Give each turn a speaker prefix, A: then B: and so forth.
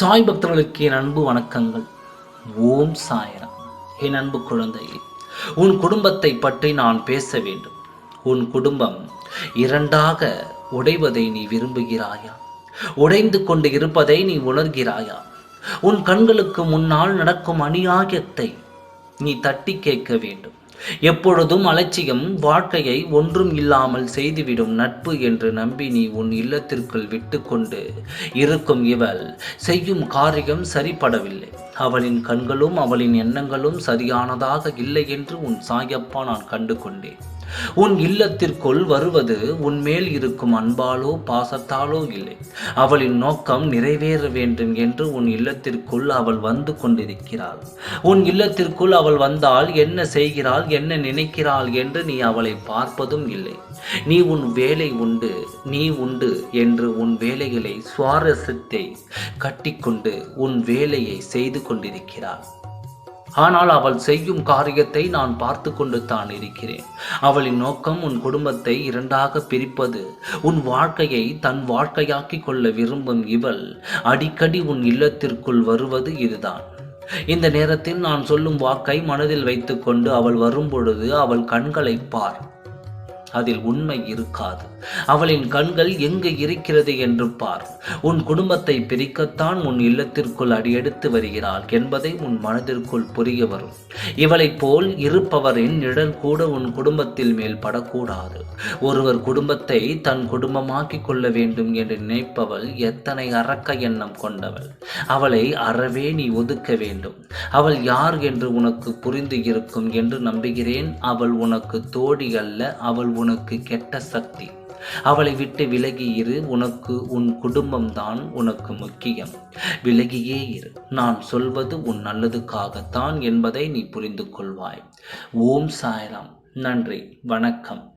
A: சாய் பக்தர்களுக்கு என் அன்பு வணக்கங்கள். ஓம் சாயரம். என் அன்பு குழந்தையே உன் குடும்பத்தை பற்றி நான் பேச வேண்டும். உன் குடும்பம் இரண்டாக உடைவதை நீ விரும்புகிறாயா? உடைந்து கொண்டு இருப்பதை நீ உணர்கிறாயா? உன் கண்களுக்கு முன்னால் நடக்கும் அநியாயத்தை நீ தட்டி கேட்க வேண்டும். எப்பொழுதும் அலட்சியம் வாழ்க்கையை ஒன்றும் இல்லாமல் செய்துவிடும் நட்பு என்று நம்பி நீ உன் இல்லத்திற்குள் விட்டுக்கொண்டு இருக்கும் இவள். செய்யும் காரியம் சரிப்படவில்லை. அவளின் கண்களும் அவளின் எண்ணங்களும் சரியானதாக இல்லை என்று உன் சாயப்பா நான் கண்டு கொண்டேன் உன் இல்லத்திற்குள் வருவது உன் மேல் இருக்கும் அன்பாலோ பாசத்தாலோ இல்லை. அவளின் நோக்கம் நிறைவேற வேண்டும் என்று உன் இல்லத்திற்குள் அவள் வந்து கொண்டிருக்கிறாள். உன் இல்லத்திற்குள் அவள் வந்தால் என்ன செய்கிறாள் என்ன நினைக்கிறாள் என்று நீ அவளை பார்ப்பதும் இல்லை. நீ உன் வேலை உண்டு நீ உண்டு என்று உன் வேலைகளை சுவாரஸ்யத்தை கட்டிக்கொண்டு உன் வேலையை செய்து கொண்டிருக்கிறாள். ஆனால் அவள் செய்யும் காரியத்தை நான் பார்த்து கொண்டு தான் இருக்கிறேன். அவளின் நோக்கம் உன் குடும்பத்தை இரண்டாக பிரிப்பது. உன் வாழ்க்கையை தன் வாழ்க்கையாக்கிக் கொள்ள விரும்பும் இவள் அடிக்கடி உன் இல்லத்திற்குள் வருவது இதுதான். இந்த நேரத்தில் நான் சொல்லும் வாக்கை மனதில் வைத்துக்கொண்டு அவள் வரும்பொழுது அவள் கண்களை பார். அதில் உண்மை இருக்காது. அவளின் கண்கள் எங்கு இருக்கிறது என்று பார். உன் குடும்பத்தை பிரிக்கத்தான் உன் இல்லத்திற்குள் அடியெடுத்து வருகிறாள் என்பதை உன் மனதிற்குள் புரிய வரும். இவளைப் போல் இருப்பவரின் நிழல் கூட உன் குடும்பத்தில் மேல் படக்கூடாது. ஒருவர் குடும்பத்தை தன் குடும்பமாக்கிக் கொள்ள வேண்டும் என்று நினைப்பவள் எத்தனை அரக்க எண்ணம் கொண்டவள். அவளை அறவே நீ ஒதுக்க வேண்டும். அவள் யார் என்று உனக்கு புரிந்து இருக்கும் என்று நம்புகிறேன். அவள் உனக்கு தோடி அல்ல அவள் உனக்கு கெட்ட சக்தி. அவளை விட்டு விலகி இரு உனக்கு உன் குடும்பம்தான் உனக்கு முக்கியம். விலகியே இரு நான் சொல்வது உன் நல்லதுக்காகத்தான் என்பதை நீ புரிந்து கொள்வாய். ஓம் சாய்ராம் நன்றி வணக்கம்.